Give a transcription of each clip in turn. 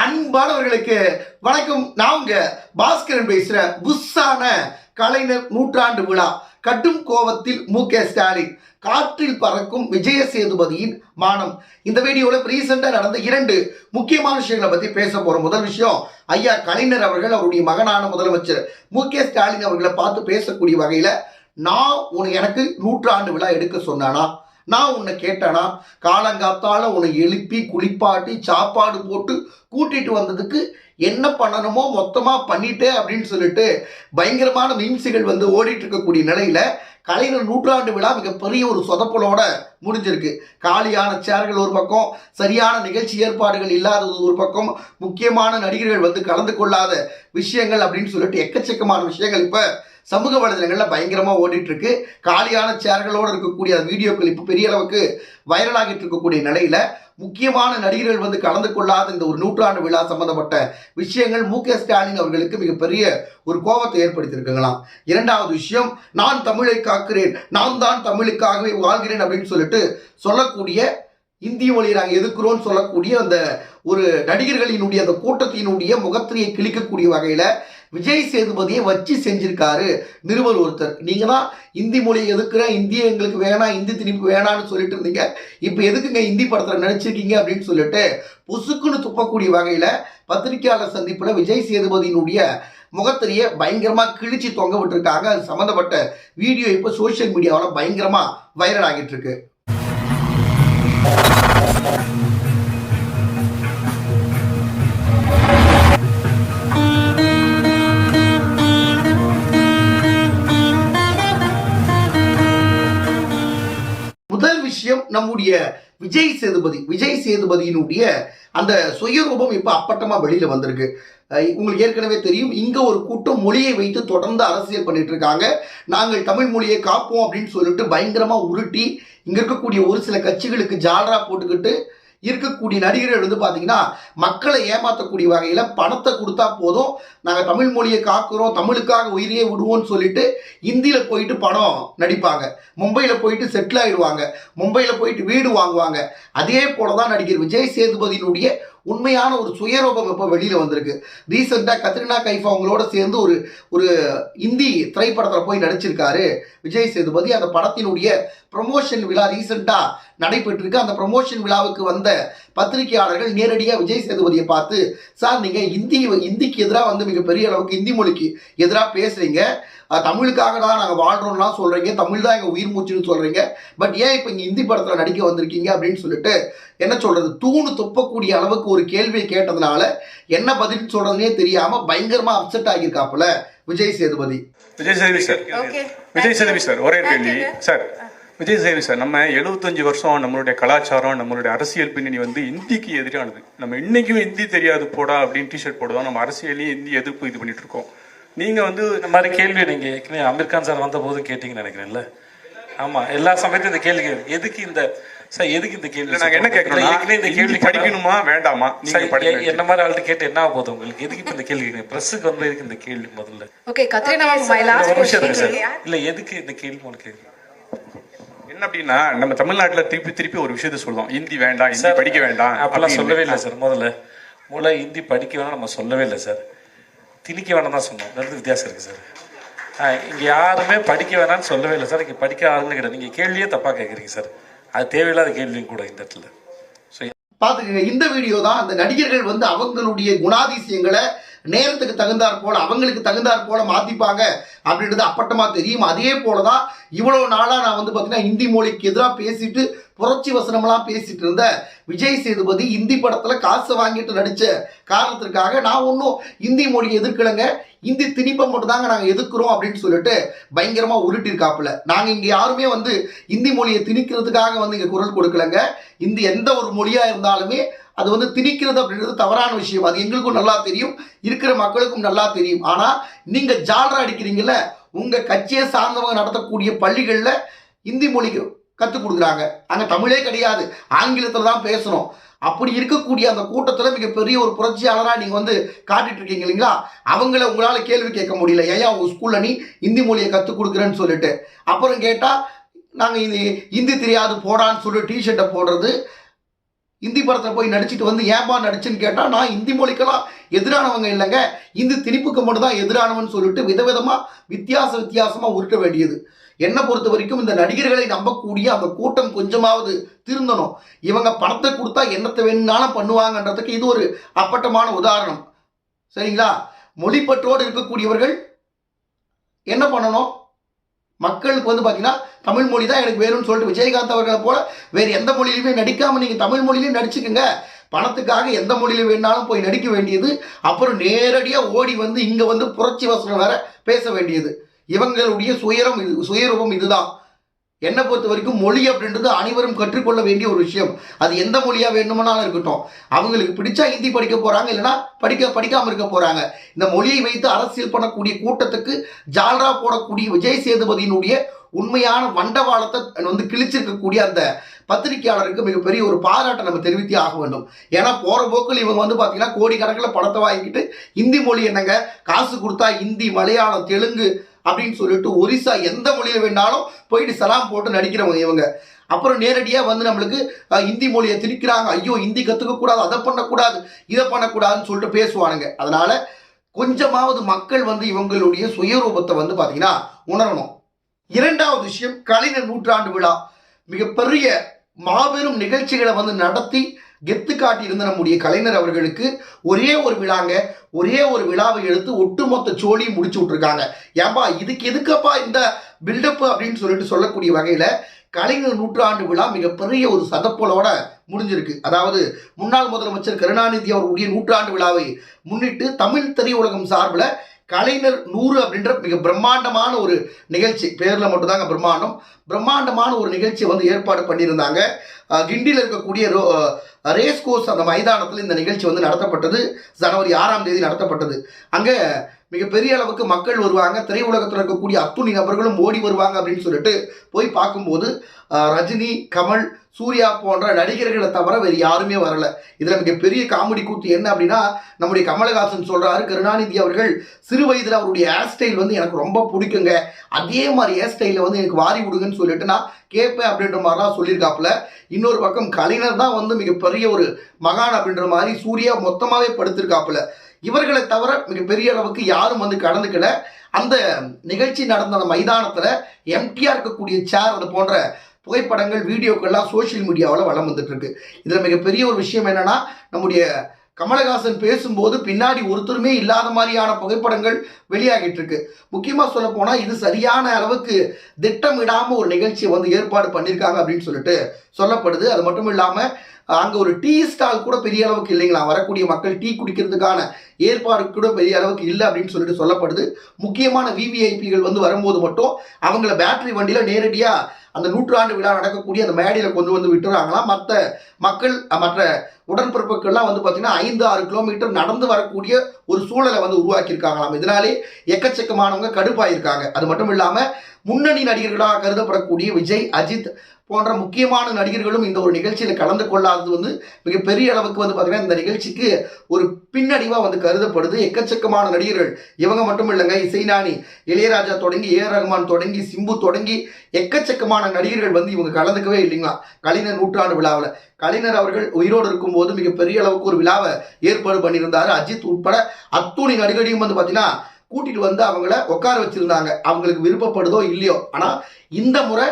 அன்பானவர்களுக்கு வணக்கம். நான் உங்க பாஸ்கரன் பேசுற புஷ்ஷான கலைஞர் நூற்றாண்டு விழா. கடும் கோபத்தில் மு க ஸ்டாலின் காற்றில் பறக்கும் விஜய சேதுபதியின் மானம். இந்த வீடியோவில் ரீசெண்டாக நடந்த இரண்டு முக்கியமான விஷயங்களை பற்றி பேச போகிறோம் முதல் விஷயம் ஐயா கலைஞர் அவர்கள் அவருடைய மகனான முதலமைச்சர் மு க ஸ்டாலின் அவர்களை பார்த்து பேசக்கூடிய வகையில் நான் உனக்கு எனக்கு நூற்றாண்டு விழா எடுக்க சொன்னானா? நான் உன்னை கேட்டானா? காலங்காத்தால உன்னை எழுப்பி குளிப்பாட்டி சாப்பாடு போட்டு கூட்டிட்டு வந்ததுக்கு என்ன பண்ணணுமோ மொத்தமா பண்ணிட்டே அப்படின்னு சொல்லிட்டு பயங்கரமான மீம்ஸுகள் வந்து ஓடிட்டு இருக்கக்கூடிய நிலையில கலைஞர் நூற்றாண்டு விழா மிகப்பெரிய ஒரு சொதப்பலோட முடிஞ்சிருக்கு. காலியான சேர்கள் ஒரு பக்கம் சரியான நிகழ்ச்சி ஏற்பாடுகள் இல்லாதது ஒரு பக்கம் முக்கியமான நடிகர்கள் வந்து கலந்து கொள்ளாத விஷயங்கள் அப்படின்னு சொல்லிட்டு எக்கச்சக்கமான விஷயங்கள் இப்போ சமூக வலைதளங்களில் பயங்கரமாக ஓடிட்டு இருக்கு காலியான சேர்களோடு இருக்கக்கூடிய வீடியோ வீடியோக்கள் இப்போ பெரிய அளவுக்கு வைரலாகிட்டு இருக்கக்கூடிய நிலையில முக்கியமான நடிகர்கள் வந்து கலந்து கொள்ளாத இந்த ஒரு நூற்றாண்டு விழா சம்பந்தப்பட்ட விஷயங்கள் மு க ஸ்டாலின் அவர்களுக்கு மிகப்பெரிய ஒரு கோபத்தை ஏற்படுத்தியிருக்குங்களாம். இரண்டாவது விஷயம் நான் தமிழை காக்கிறேன் நான் தான் தமிழுக்காகவே வாழ்கிறேன் அப்படின்னு சொல்லிட்டு சொல்லக்கூடிய இந்திய மொழியை நாங்கள் எதிர்க்கிறோம்னு சொல்லக்கூடிய அந்த ஒரு நடிகர்களினுடைய அந்த கூட்டத்தினுடைய முகத்திரையை கிழிக்கக்கூடிய வகையில் விஜய் சேதுபதியை வச்சு செஞ்சிருக்காரு நிருபர் ஒருத்தர். நீங்கள் தான் இந்தி மொழியை எதுக்குற இந்திய எங்களுக்கு வேணாம் இந்தி திணிப்பு வேணாம்னு சொல்லிட்டு இருந்தீங்க. இப்போ எதுக்குங்க இந்தி படத்தில் நினச்சிருக்கீங்க அப்படின்னு சொல்லிட்டு புசுக்குன்னு துப்பக்கூடிய வகையில் பத்திரிகையாளர் சந்திப்பில் விஜய் சேதுபதியினுடைய முகத்திரையை பயங்கரமாக கிழிச்சு தொங்க விட்டுருக்காங்க. அது சம்மந்தப்பட்ட வீடியோ இப்போ சோஷியல் மீடியாவில் பயங்கரமாக வைரல் ஆகிட்டு இருக்கு. விஷயம் நம்முடைய விஜய் சேதுபதி. விஜய் சேதுபதியினுடைய அந்த சுயரூபம் இப்போ அப்பட்டமா வெளியில வந்திருக்கு. உங்களுக்கு ஏற்கனவே தெரியும் இங்க ஒரு கூட்டம் மொழியை வைத்து தொடர்ந்து அரசியல் பண்ணிட்டு இருக்காங்க நாங்கள் தமிழ் மொழியை காப்போம் அப்படின்னு சொல்லிட்டு பயங்கரமா உருட்டி இங்க இருக்கக்கூடிய ஒரு சில கட்சிகளுக்கு ஜாலரா போட்டுக்கிட்டு இருக்கக்கூடிய நடிகர்கள் வந்து பார்த்தீங்கன்னா மக்களை ஏமாற்றக்கூடிய வகையில் பணத்தை கொடுத்தா போதும் நாங்கள் தமிழ் மொழியை காக்குறோம் தமிழுக்காக உயிரையே விடுவோம்னு சொல்லிட்டு இந்தியில் போயிட்டு படம் நடிப்பாங்க. மும்பையில் போயிட்டு செட்டில் ஆகிடுவாங்க மும்பையில் போயிட்டு வீடு வாங்குவாங்க. அதே போல தான் நடிகர் விஜய் சேதுபதியினுடைய உண்மையான ஒரு சுயரூபம் இப்போ வெளியில் வந்திருக்கு? ரீசெண்டாக கத்ரினா கைஃப் அவங்களோட சேர்ந்து ஒரு ஒரு இந்தி திரைப்படத்தில் போய் நடிச்சிருக்காரு. விஜய் சேதுபதி அந்த படத்தினுடைய ப்ரமோஷன் விழா ரீசெண்டாக நடைபெற்றிருக்கு. அந்த ப்ரமோஷன் விழாவுக்கு வந்த பத்திரிகையாளர்கள் நேரடியாக விஜய் சேதுபதியை பார்த்து சார் நீங்கள் இந்தி இந்திக்கு எதிராக வந்து மிகப்பெரிய அளவுக்கு இந்தி மொழிக்கு எதிராக பேசுகிறீங்க தமிழுக்காக தான் நாங்கள் வாழ்கிறோம்லாம் சொல்கிறீங்க தமிழ் தான் எங்கள் உயிர் மூச்சுன்னு சொல்கிறீங்க பட் ஏன் இப்போ இங்கே இந்தி படத்தில் நடிக்க வந்திருக்கீங்க அப்படின்னு சொல்லிட்டு என்ன சொல்கிறது தூணு துப்பக்கூடிய அளவுக்கு ஒரு கேள்வியை கேட்டதுனால என்ன பதில் சொல்கிறதுனே தெரியாமல் பயங்கரமாக upset ஆகியிருக்காப்புல Vijay Sethupathi. Vijay Sethupathi sir. Okay. Vijay Sethupathi sir ஒரே கேள்வி. சார் விஜய் சேதுபதி சார் நம்ம எழுபத்தஞ்சு வருஷம் நம்மளுடைய கலாச்சாரம் நம்மளுடைய அரசியல் பின்னணி வந்து இந்திக்கு எதிரானது. நம்ம இன்னைக்கும் இந்தி தெரியாது போடா அப்படின்னு டிஷர்ட் போடுவோம் நம்ம அரசியலையும் இந்தி எதிர்ப்பு இது பண்ணிட்டு இருக்கோம். நீங்க வந்து இந்த மாதிரி கேள்வி நீங்க ஏற்கனவே அமீர் கான் சார் வந்த போது கேட்டீங்கன்னு நினைக்கிறேன்ல ஆமா எல்லா சமயத்தையும் இந்த கேள்வி எதுக்கு இந்த சார் எதுக்கு இந்த கேள்வி இல்ல, நாங்க என்ன இல்ல, கேட்கறோம் ஏற்கனவே இந்த கேள்வி படிக்கணுமா வேண்டாமா? நீங்க சார், என்ன மாதிரி ஆள்கிட்ட கேட்டு என்ன போகுது உங்களுக்கு? எதுக்கு இப்ப இந்த கேள்வி பிரஸுக்கு வந்து எதுக்கு இந்த கேள்வி முதல்ல. My இல்ல, எதுக்கு இந்த கேள்வி உங்களுக்கு என்ன அப்படின்னா நம்ம தமிழ்நாட்டுல திருப்பி திருப்பி ஒரு விஷயத்த சொல்றோம் இந்தி வேண்டாம் இந்தி சார், படிக்க வேண்டாம் அப்பெல்லாம். சொல்லவே இல்லை சார் முதல்ல. முதல்ல ஹிந்தி படிக்க வேணாம் நம்ம சொல்லவே இல்லை சார். திணிக்க வேணாம் தான் சொன்னோம். ரெண்டு வித்தியாசம் இருக்குது சார்? இங்கே யாருமே படிக்க வேணாம்னு சொல்லவே இல்லை சார். இங்கே படிக்க ஆளுங்க கிடையாது. நீங்கள் கேள்வியே தப்பாக கேட்குறீங்க சார். அது தேவையில்லாத கேள்வியும் கூட இந்த இடத்துல. ஸோ பார்த்துக்கங்க இந்த வீடியோ தான் அந்த நடிகர்கள் வந்து அவங்களுடைய குணாதிசயங்களை நேரத்துக்கு தகுந்தாற் போல அவங்களுக்கு தகுந்தாற் போல மாற்றிப்பாங்க அப்படின்றது அப்பட்டமாக தெரியும். அதே போல தான் இவ்வளோ நாளாக நான் வந்து பார்த்தீங்கன்னா இந்தி மொழிக்கு எதிராக பேசிட்டு புரட்சி வசனமெல்லாம் பேசிட்டு இருந்த விஜய் சேதுபதி இந்தி படத்துல காசு வாங்கிட்டு நடிச்ச காரணத்திற்காக நான் ஒன்றும் இந்தி மொழியை எதிர்க்கலைங்க. இந்தி திணிப்பை மட்டும் தாங்க நாங்கள் எதிர்க்கிறோம் அப்படின்னு சொல்லிட்டு பயங்கரமா உருட்டிருக்காப்புல. நாங்க இங்க யாருமே வந்து இந்தி மொழியை திணிக்கிறதுக்காக வந்து இங்க குரல் கொடுக்கலங்க. இந்த எந்த ஒரு மொழியா இருந்தாலுமே அது வந்து திணிக்கிறது அப்படின்றது தவறான விஷயம். அது எங்களுக்கும் நல்லா தெரியும் இருக்கிற மக்களுக்கும் நல்லா தெரியும். ஆனா நீங்க ஜாலரா அடிக்கிறீங்கல்ல உங்க கட்சியை சார்ந்தவங்க நடத்தக்கூடிய பள்ளிகளில் இந்தி மொழிக்கு கற்றுக் கொடுக்குறாங்க. அங்கே தமிழே கிடையாது. ஆங்கிலத்தில் தான் பேசணும். அப்படி இருக்கக்கூடிய அந்த கூட்டத்தில் மிகப்பெரிய ஒரு புரட்சியாளராக நீங்கள் வந்து காட்டிட்டு இருக்கீங்க இல்லைங்களா? அவங்கள உங்களால் கேள்வி கேட்க முடியல. ஏன் உங்கள் ஸ்கூலில் நீ இந்தி மொழியை கற்றுக் கொடுக்குறேன்னு சொல்லிட்டு. அப்புறம் கேட்டால் நாங்கள் இது இந்தி தெரியாது போடான்னு சொல்லி டிஷர்ட்டை போடுறது. இந்தி படத்தில் போய் நடிச்சுட்டு வந்து ஏன்பா நடிச்சுன்னு கேட்டால் நான் இந்தி மொழிக்கெல்லாம் எதிரானவங்க இல்லைங்க. இந்தி திணிப்புக்கு மட்டும் தான் எதிரானவன் சொல்லிட்டு விதவிதமாக வித்தியாச வித்தியாசமாக உருட்ட வேண்டியது. என்னை பொறுத்த வரைக்கும் இந்த நடிகர்களை நம்பக்கூடிய அந்த கூட்டம் கொஞ்சமாவது திருந்தணும். இவங்க பணத்தை கொடுத்தா என்னத்தை வேணும்னாலும் பண்ணுவாங்கன்றதுக்கு இது ஒரு அப்பட்டமான உதாரணம். சரிங்களா? மொழிப்பற்றோடு இருக்கக்கூடியவர்கள் என்ன பண்ணணும்? மக்களுக்கு வந்து பார்த்தீங்கன்னா தமிழ் மொழி தான் எனக்கு வேணும்னு சொல்லிட்டு விஜயகாந்த் அவர்களை போல வேறு எந்த மொழியிலுமே நடிக்காமல் நீங்கள் தமிழ் மொழியிலையும் நடிச்சுக்கோங்க. பணத்துக்காக எந்த மொழியில வேணாலும் போய் நடிக்க வேண்டியது. அப்புறம் நேரடியாக ஓடி வந்து இங்கே வந்து புரட்சி வசனம் வேற பேச வேண்டியது. இவங்களுடைய சுயரம் இது சுயரூபம் இதுதான். என்னை பொறுத்த வரைக்கும் மொழி அப்படின்றது அனைவரும் கற்றுக்கொள்ள வேண்டிய ஒரு விஷயம். அது எந்த மொழியாக வேண்டுமானாலும் இருக்கட்டும். அவங்களுக்கு பிடிச்சா ஹிந்தி படிக்க போகிறாங்க இல்லைன்னா படிக்க படிக்காமல் இருக்க போகிறாங்க இந்த மொழியை வைத்து அரசியல் பண்ணக்கூடிய கூட்டத்துக்கு ஜால்ரா போடக்கூடிய விஜய் சேதுபதியினுடைய உண்மையான வண்டவாளத்தை வந்து கிழிச்சிருக்கக்கூடிய அந்த பத்திரிகையாளருக்கு மிகப்பெரிய ஒரு பாராட்டை நம்ம தெரிவித்தே ஆக வேண்டும். ஏன்னா போகிற போக்கில் இவங்க வந்து பார்த்தீங்கன்னா கோடிக்கணக்கில் படத்தை வாங்கிக்கிட்டு ஹிந்தி மொழி என்னங்க? காசு கொடுத்தா ஹிந்தி மலையாளம் தெலுங்கு அப்படின்னு சொல்லிட்டு ஒரிசா எந்த மொழியில் வேணாலும் போயிட்டு சலாம் போட்டு நடிக்கிறவங்க இவங்க. அப்புறம் நேரடியாக வந்து நம்மளுக்கு ஹிந்தி மொழியை திணிக்கிறாங்க. ஐயோ ஹிந்தி கற்றுக்கக்கூடாது அதை பண்ணக்கூடாது இதை பண்ணக்கூடாதுன்னு சொல்லிட்டு பேசுவானுங்க. அதனால் கொஞ்சமாவது மக்கள் வந்து இவங்களுடைய சுயரூபத்தை வந்து பார்த்தீங்கன்னா உணரணும். இரண்டாவது விஷயம் கலைஞர் நூற்றாண்டு விழா. மிகப்பெரிய மாபெரும் நிகழ்ச்சிகளை வந்து நடத்தி கெத்து காட்டியிருந்த நம்முடைய கலைஞர் அவர்களுக்கு ஒரே ஒரு விழாங்க ஒரே ஒரு விழாவை எடுத்து ஒட்டுமொத்த சோழியும் முடிச்சு விட்ருக்காங்க ஏன்பா இதுக்கு எதுக்கப்பா இந்த பில்டப் அப்படின்னு சொல்லிட்டு சொல்லக்கூடிய வகையில் கலைஞர் நூற்றாண்டு விழா மிகப்பெரிய ஒரு சதப்போலோட முடிஞ்சிருக்கு. அதாவது முன்னாள் முதலமைச்சர் கருணாநிதி அவர்களுடைய நூற்றாண்டு விழாவை முன்னிட்டு தமிழ் திரையுலகம் சார்பில் கலைஞர் நூறு அப்படின்ற மிக பிரம்மாண்டமான ஒரு நிகழ்ச்சி. பேரில் மட்டும்தாங்க பிரம்மாண்டம். பிரம்மாண்டமான ஒரு நிகழ்ச்சியை வந்து ஏற்பாடு பண்ணியிருந்தாங்க. கிண்டியில் இருக்கக்கூடிய ரோ ரேஸ் கோர்ஸ் அந்த மைதானத்தில் இந்த நிகழ்ச்சி வந்து நடத்தப்பட்டது. ஜனவரி ஆறாம் தேதி நடத்தப்பட்டது. அங்கே மிகப்பெரிய அளவுக்கு மக்கள் வருவாங்க. திரையுலகத்தில் இருக்கக்கூடிய அத்துணி நபர்களும் ஓடி வருவாங்க அப்படின்னு சொல்லிட்டு போய் பார்க்கும்போது ரஜினி கமல் சூர்யா போன்ற நடிகர்களை தவிர வேறு யாருமே வரல. இதில் மிகப்பெரிய காமெடி கூத்து என்ன அப்படின்னா நம்முடைய கமலஹாசன் சொல்கிறாரு கருணாநிதி அவர்கள் சிறு வயதில் அவருடைய ஹேர் ஸ்டைல் வந்து எனக்கு ரொம்ப பிடிக்குங்க. அதே மாதிரி ஹேர் ஸ்டைலில் வந்து எனக்கு வாரி விடுங்கன்னு சொல்லிட்டு நான் கேட்பேன் அப்படின்ற மாதிரிலாம் சொல்லியிருக்காப்புல. இன்னொரு பக்கம் கலைஞர் தான் வந்து மிகப்பெரிய ஒரு மகான் அப்படின்ற மாதிரி சூர்யா மொத்தமாகவே படுத்திருக்காப்புல. இவர்களை தவிர மிகப்பெரிய அளவுக்கு யாரும் வந்து கடந்துக்கல. அந்த நிகழ்ச்சி நடந்த அந்த மைதானத்தில் எம்டிஆர் இருக்கக்கூடிய சேர் அது போன்ற புகைப்படங்கள் வீடியோக்கள்லாம் சோஷியல் மீடியாவில் வளம் வந்துட்டு இருக்கு. இதில் மிகப்பெரிய ஒரு விஷயம் என்னன்னா நம்முடைய கமலஹாசன் பேசும்போது பின்னாடி ஒருத்தருமே இல்லாத மாதிரியான புகைப்படங்கள் வெளியாகிட்டு இருக்கு முக்கியமாக சொல்ல போனால் இது சரியான அளவுக்கு திட்டமிடாமல் ஒரு நிகழ்ச்சியை வந்து ஏற்பாடு பண்ணியிருக்காங்க அப்படின்னு சொல்லிட்டு சொல்லப்படுது. அது மட்டும் இல்லாமல் அங்கே ஒரு டீ ஸ்டால் கூட பெரிய அளவுக்கு இல்லைங்களா? வரக்கூடிய மக்கள் டீ குடிக்கிறதுக்கான ஏற்பாடு கூட பெரிய அளவுக்கு இல்லை அப்படின்னு சொல்லிட்டு சொல்லப்படுது. முக்கியமான விவிஐபிகள் வந்து வரும்போது மட்டும் அவங்கள பேட்டரி வண்டியில் நேரடியாக அந்த நூற்றாண்டு விழா நடக்கக்கூடிய அந்த மேடையில் கொண்டு வந்து விட்டுறாங்களாம். மற்ற மக்கள் மற்ற உடன்பிறப்புகள்லாம் வந்து பார்த்திங்கன்னா ஐந்து ஆறு கிலோமீட்டர் நடந்து வரக்கூடிய ஒரு சூழலை வந்து உருவாக்கியிருக்காங்களாம். இதனாலே எக்கச்சக்கமானவங்க கடுப்பாயிருக்காங்க. அது மட்டும் இல்லாமல் முன்னணி நடிகர்களாக கருதப்படக்கூடிய விஜய் அஜித் போன்ற முக்கியமான நடிகர்களும் இந்த ஒரு நிகழ்ச்சியில் கலந்து கொள்ளாதது வந்து மிகப்பெரிய அளவுக்கு வந்து பார்த்தீங்கன்னா இந்த நிகழ்ச்சிக்கு ஒரு பின்னடைவாக வந்து கருதப்படுது. எக்கச்சக்கமான நடிகர்கள். இவங்க மட்டும் இல்லைங்க இசைநாணி இளையராஜா தொடங்கி ஏ ரஹ்மான் தொடங்கி சிம்பு தொடங்கி எக்கச்சக்கமான நடிகர்கள் வந்து இவங்க கலந்துக்கவே இல்லைங்களா? கலைஞர் நூற்றாண்டு விழாவில். கலைஞர் அவர்கள் உயிரோடு இருக்கும்போது மிகப்பெரிய அளவுக்கு ஒரு விழாவை ஏற்பாடு பண்ணியிருந்தார். அஜித் உட்பட அத்துணை நடிகரையும் வந்து பார்த்தீங்கன்னா கூட்டிட்டு வந்து அவங்கள உட்கார வச்சிருந்தாங்க. அவங்களுக்கு விருப்பப்படுதோ இல்லையோ. ஆனால் இந்த முறை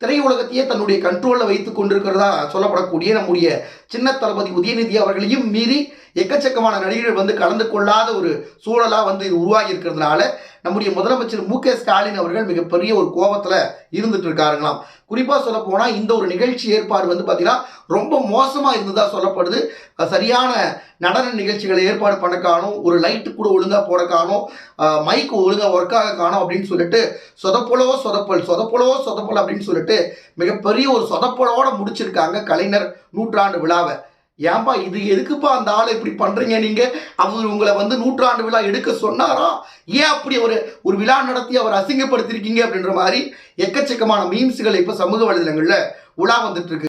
திரையுலகத்தையே தன்னுடைய கண்ட்ரோலில் வைத்து கொண்டிருக்கிறதா சொல்லப்படக்கூடிய நம்முடைய சின்ன தளபதி உதயநிதி அவர்களையும் மீறி எக்கச்சக்கமான நடிகர்கள் வந்து கலந்து கொள்ளாத ஒரு சூழலாக வந்து இது உருவாகி இருக்கிறதுனால நம்முடைய முதலமைச்சர் மு க ஸ்டாலின் அவர்கள் மிகப்பெரிய ஒரு கோபத்தில் இருந்துட்டு இருக்காருங்களாம் குறிப்பாக சொல்ல போனால் இந்த ஒரு நிகழ்ச்சி ஏற்பாடு வந்து பார்த்தீங்கன்னா ரொம்ப மோசமாக இருந்ததாக சொல்லப்படுது. சரியான நடன நிகழ்ச்சிகளை ஏற்பாடு பண்ண காணும் ஒரு லைட்டு கூட ஒழுங்காக போட காணும் மைக் ஒழுங்காக ஒர்க் ஆக காணும் அப்படின்னு சொல்லிட்டு சொதப்பலோ சொதப்பல் சொதப்பலோ சொதப்பல் அப்படின்னு சொல்லிட்டு மிகப்பெரிய ஒரு சொதப்பலோட முடிச்சிருக்காங்க கலைஞர் நூற்றாண்டு விழாவை. ஏன்பா இது எதுக்குப்பா அந்த ஆளை இப்படி பண்றீங்க நீங்க? அவர் உங்களை வந்து நூற்றாண்டு விழா எடுக்க சொன்னாரா? ஏன் அப்படி ஒரு ஒரு விழா நடத்தி அவர் அசிங்கப்படுத்திருக்கீங்க அப்படின்ற மாதிரி எக்கச்சக்கமான மீம்ஸ்கள் இப்போ சமூக வலைதளங்களில் உலா வந்துட்டு இருக்கு.